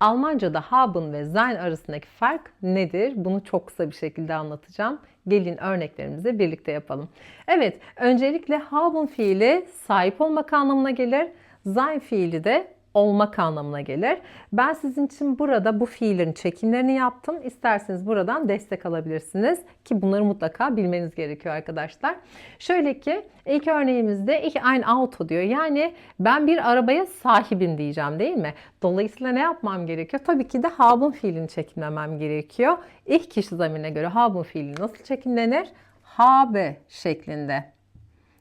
Almanca'da haben ve sein arasındaki fark nedir? Bunu çok kısa bir şekilde anlatacağım. Gelin örneklerimizi birlikte yapalım. Evet, öncelikle haben fiili sahip olmak anlamına gelir. Sein fiili de olmak anlamına gelir. Ben sizin için burada bu fiillerin çekimlerini yaptım. İsterseniz buradan destek alabilirsiniz ki bunları mutlaka bilmeniz gerekiyor arkadaşlar. Şöyle ki ilk örneğimizde ich ein Auto diyor. Yani ben bir arabaya sahibim diyeceğim değil mi? Dolayısıyla ne yapmam gerekiyor? Tabii ki de haben fiilini çekimlemem gerekiyor. İlk kişi zamirine göre haben fiili nasıl çekimlenir? Habe şeklinde.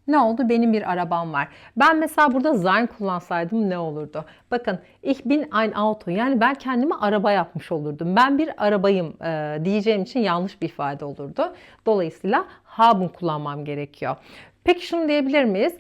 Ne oldu? Benim bir arabam var. Ben mesela burada sein kullansaydım ne olurdu? Bakın ich bin ein Auto. Yani ben kendime araba yapmış olurdum. Ben bir arabayım e, diyeceğim için yanlış bir ifade olurdu. Dolayısıyla haben kullanmam gerekiyor. Peki şunu diyebilir miyiz?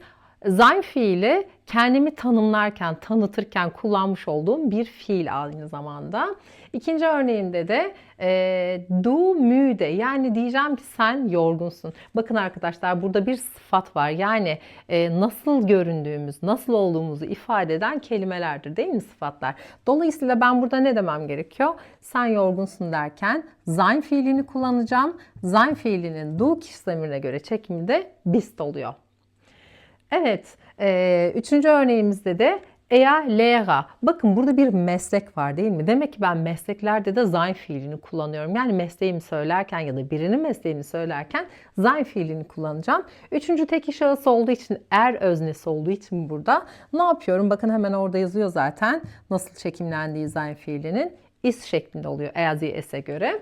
Sein fiili kendimi tanımlarken, tanıtırken kullanmış olduğum bir fiil aynı zamanda. İkinci örneğimde de e, du müde yani diyeceğim ki sen yorgunsun. Bakın arkadaşlar burada bir sıfat var. Yani e, nasıl göründüğümüz, nasıl olduğumuzu ifade eden kelimelerdir değil mi sıfatlar? Dolayısıyla ben burada ne demem gerekiyor? Sen yorgunsun derken sein fiilini kullanacağım. Sein fiilinin du kişi zamirine göre çekimi de bist oluyor. Evet, e, üçüncü örneğimizde de eğer lehrer. Bakın burada bir meslek var değil mi? Demek ki ben mesleklerde de sein fiilini kullanıyorum. Yani mesleğimi söylerken ya da birinin mesleğini söylerken sein fiilini kullanacağım. Üçüncü teki şahıs olduğu için, er öznesi olduğu için burada ne yapıyorum? Bakın hemen orada yazıyor zaten nasıl çekimlendiği sein fiilinin is şeklinde oluyor eğer sie es'e göre.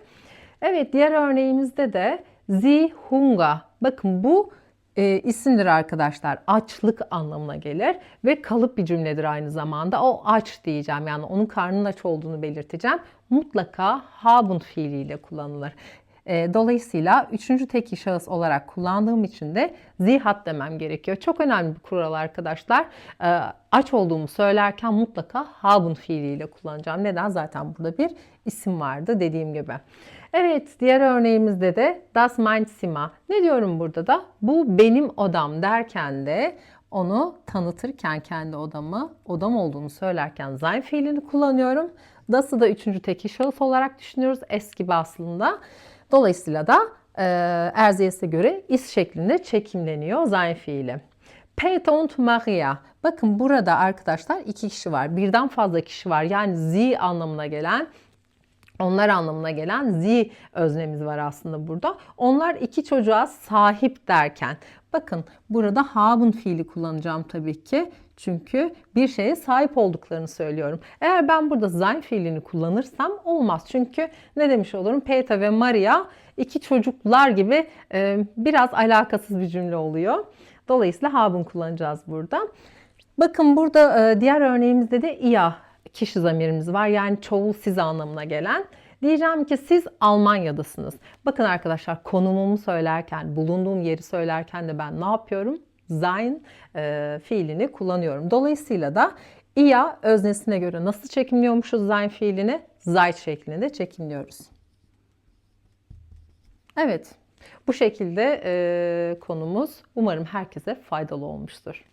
Evet, diğer örneğimizde de sie hunger. Bakın bu e, isimdir arkadaşlar. Açlık anlamına gelir ve kalıp bir cümledir aynı zamanda. O aç diyeceğim yani onun karnının aç olduğunu belirteceğim. Mutlaka haben fiiliyle kullanılır. E, dolayısıyla üçüncü tekil şahıs olarak kullandığım için de zihat demem gerekiyor. Çok önemli bir kural arkadaşlar. E, aç olduğumu söylerken mutlaka haben fiiliyle kullanacağım. Neden? Zaten burada bir isim vardı dediğim gibi. Evet, diğer örneğimizde de das mein Zimmer. Ne diyorum burada da? Bu benim odam derken de onu tanıtırken kendi odamı, odam olduğunu söylerken sein fiilini kullanıyorum. Das'ı da üçüncü tekil şahıs olarak düşünüyoruz. Es gibi aslında. Dolayısıyla da e, Erziyes'e göre is şeklinde çekimleniyor sein fiili. Peter und Maria. Bakın burada arkadaşlar iki kişi var. Birden fazla kişi var. Yani sie anlamına gelen onlar anlamına gelen zi öznemiz var aslında burada. Onlar iki çocuğa sahip derken bakın burada haben fiili kullanacağım tabii ki. Çünkü bir şeye sahip olduklarını söylüyorum. Eğer ben burada sein fiilini kullanırsam olmaz. Çünkü ne demiş olurum? Peter ve Maria iki çocuklar gibi e, biraz alakasız bir cümle oluyor. Dolayısıyla haben kullanacağız burada. Bakın burada e, diğer örneğimizde de ia kişi zamirimiz var. Yani çoğul siz anlamına gelen. Diyeceğim ki siz Almanya'dasınız. Bakın arkadaşlar konumumu söylerken, bulunduğum yeri söylerken de ben ne yapıyorum? Sein e, fiilini kullanıyorum. Dolayısıyla da ia öznesine göre nasıl çekimliyormuşuz sein fiilini? Zeit şeklinde çekimliyoruz. Evet, bu şekilde e, konumuz umarım herkese faydalı olmuştur.